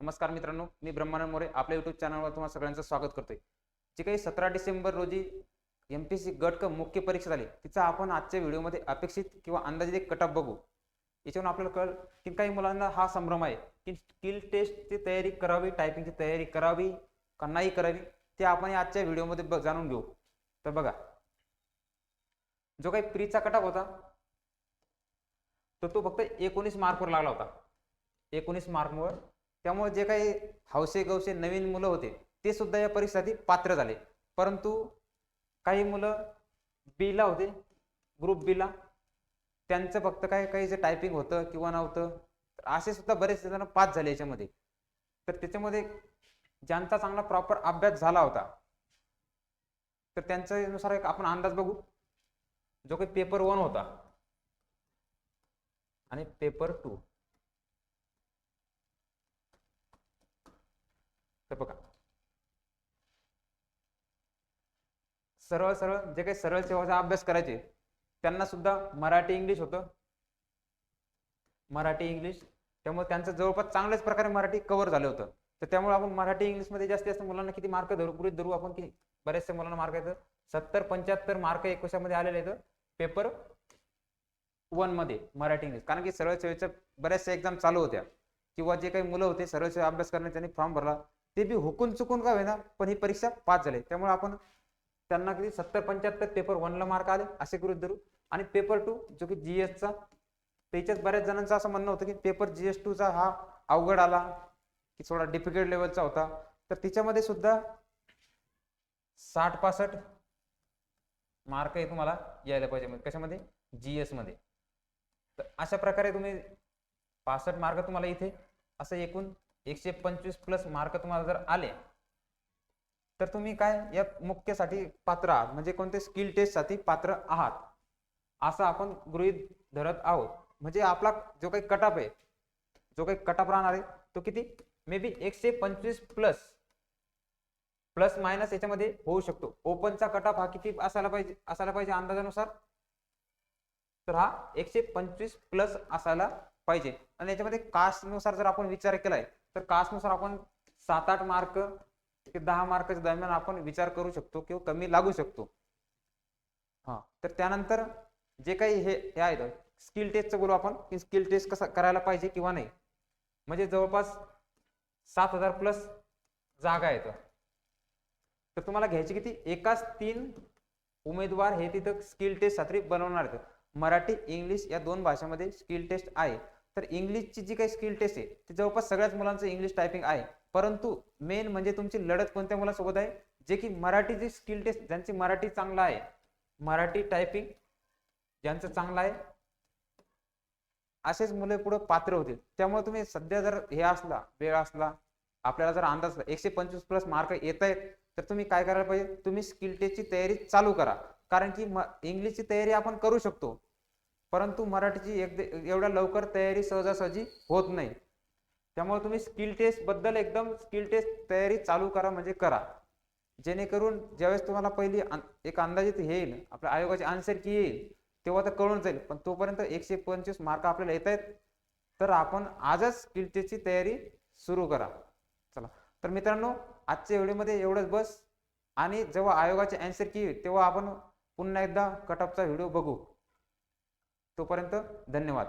नमस्कार मित्रांनो मी ब्रह्मानंद मोरे आपल्या युट्यूब चॅनलवर तुम्हाला सगळ्यांचं स्वागत करतोय. जी काही सतरा डिसेंबर रोजी एम पी सी गट क मुख्य परीक्षा झाली तिचा आपण आजच्या व्हिडिओमध्ये अपेक्षित किंवा अंदाजित एक कटअप बघू. याच्यावरून आपल्याला कळ की काही मुलांना हा संभ्रम आहे की स्किल टेस्टची तयारी करावी टायपिंगची तयारी करावी का नाही करावी ते आपण आजच्या व्हिडिओमध्ये जाणून घेऊ. तर बघा. जो काही प्रीचा कटअप होता तर तो फक्त एकोणीस मार्कवर लागला होता. एकोणीस मार्कवर त्यामुळे जे काही हौसे गवसे नवीन मुलं होते ते सुद्धा या परीक्षेसाठी पात्र झाले. परंतु काही मुलं बीला होते ग्रुप बीला त्यांचं फक्त काय काही जे टायपिंग होतं किंवा नव्हतं तर असे सुद्धा बरेच जण पास झाले याच्यामध्ये. तर त्याच्यामध्ये ज्यांचा चांगला प्रॉपर अभ्यास झाला होता तर त्यांच्यानुसार एक आपण अंदाज बघू. जो काही पेपर वन होता आणि पेपर टू तर बघा. सरळ सरळ जे काही सरळ सेवाचा अभ्यास करायचे त्यांना सुद्धा मराठी इंग्लिश होतं. मराठी इंग्लिश त्यामुळे त्यांचं जवळपास चांगल्याच प्रकारे मराठी कव्हर झालं होतं. तर त्यामुळे आपण मराठी इंग्लिशमध्ये जास्तीत जास्त मुलांना किती मार्क धरू पुढे धरू आपण की बऱ्याचशा मुलांना मार्क येतं. सत्तर पंच्याहत्तर मार्क एकविसामध्ये आलेले आहेत. पेपर वनमध्ये मराठी इंग्लिश. कारण की सरळ सेवेच्या बऱ्याचशा एक्झाम चालू होत्या. किंवा जे काही मुलं होते सरळ सेवा अभ्यास करण्यात त्यांनी फॉर्म भरला. ते बी हुकून चुकून का होईना पण ही परीक्षा पास झाली. त्यामुळे आपण त्यांना किती सत्तर पंच्याहत्तर पेपर वनला मार्क आले असे गृहित धरू. आणि पेपर टू जो की जी एसचा त्याच्यात बऱ्याच जणांचं असं म्हणणं होतं की पेपर जी एस टूचा हा अवघड आला की थोडा डिफिकल्ट लेवलचा होता. तर तिच्यामध्ये सुद्धा साठ पासष्ट मार्क हे तुम्हाला यायला पाहिजे. कशामध्ये? जी मध्ये. तर अशा प्रकारे तुम्ही पासष्ट मार्क तुम्हाला इथे असं एकूण एकशे पंचवीस प्लस मार्क तुम्हाला जर आले तर तुम्ही काय या मुख्यसाठी पात्र आहात? म्हणजे कोणते स्किल टेस्टसाठी पात्र आहात? असं आपण गृहीत धरत आहोत. म्हणजे आपला जो काही कटअप आहे जो काही कटअप राहणार आहे तो किती? मे बी एकशे पंचवीस प्लस प्लस मायनस याच्यामध्ये होऊ शकतो. ओपनचा कटअप हा किती असायला पाहिजे असायला पाहिजे अंदाजानुसार? तर हा एकशे पंचवीस प्लस असायला पाहिजे. आणि याच्यामध्ये कास्टनुसार जर आपण विचार केलाय तर कास्टनुसार आपण सात आठ मार्क ते दहा मार्काच्या दरम्यान आपण विचार करू शकतो किंवा कमी लागू शकतो. हा. तर त्यानंतर जे काही हे हे आहेत स्किल टेस्टचं बोलू आपण की स्किल टेस्ट कसं करायला पाहिजे किंवा नाही. म्हणजे जवळपास सात हजार प्लस जागा आहेत. तर तुम्हाला घ्यायची किती? एकाच तीन उमेदवार हे तिथं स्किल टेस्ट सात्री बनवणार आहेत. मराठी इंग्लिश या दोन भाषामध्ये स्किल टेस्ट आहे. तर इंग्लिशची जी काही स्किल टेस्ट आहे ती जवळपास सगळ्याच मुलांचं इंग्लिश टायपिंग आहे. परंतु मेन म्हणजे तुमची लढत कोणत्या मुलासोबत आहे? जे की मराठी जी स्किल टेस्ट ज्यांची मराठी चांगला आहे मराठी टायपिंग ज्यांचं चांगलं आहे असेच मुले पुढे पात्र होतील. त्यामुळे तुम्ही सध्या जर हे असला वेळ असला आपल्याला जर अंदाज एकशे पंचवीस प्लस मार्क येत आहेत तर तुम्ही काय करायला पाहिजे? तुम्ही स्किल टेस्टची तयारी चालू करा. कारण की म इंग्लिशची तयारी आपण करू शकतो. परंतु मराठीची एकदे एवढ्या लवकर तयारी सहजासहजी होत नाही. त्यामुळे तुम्ही स्किल टेस्टबद्दल एकदम स्किल टेस्ट तयारी चालू करा म्हणजे करा. जेणेकरून ज्यावेळेस तुम्हाला पहिली एक अंदाजित येईल आपल्या आयोगाची आन्सर की येईल तेव्हा तर कळून जाईल. पण तोपर्यंत एकशे पंचवीस मार्क आपल्याला येत आहेत. तर आपण आजच स्किल टेस्टची तयारी सुरू करा. चला. तर मित्रांनो आजच्या व्हिडिओमध्ये एवढंच बस. आणि जेव्हा आयोगाचे आन्सर की येईल तेव्हा आपण पुन्हा एकदा कटअपचा व्हिडिओ बघू. तोपर्यंत धन्यवाद.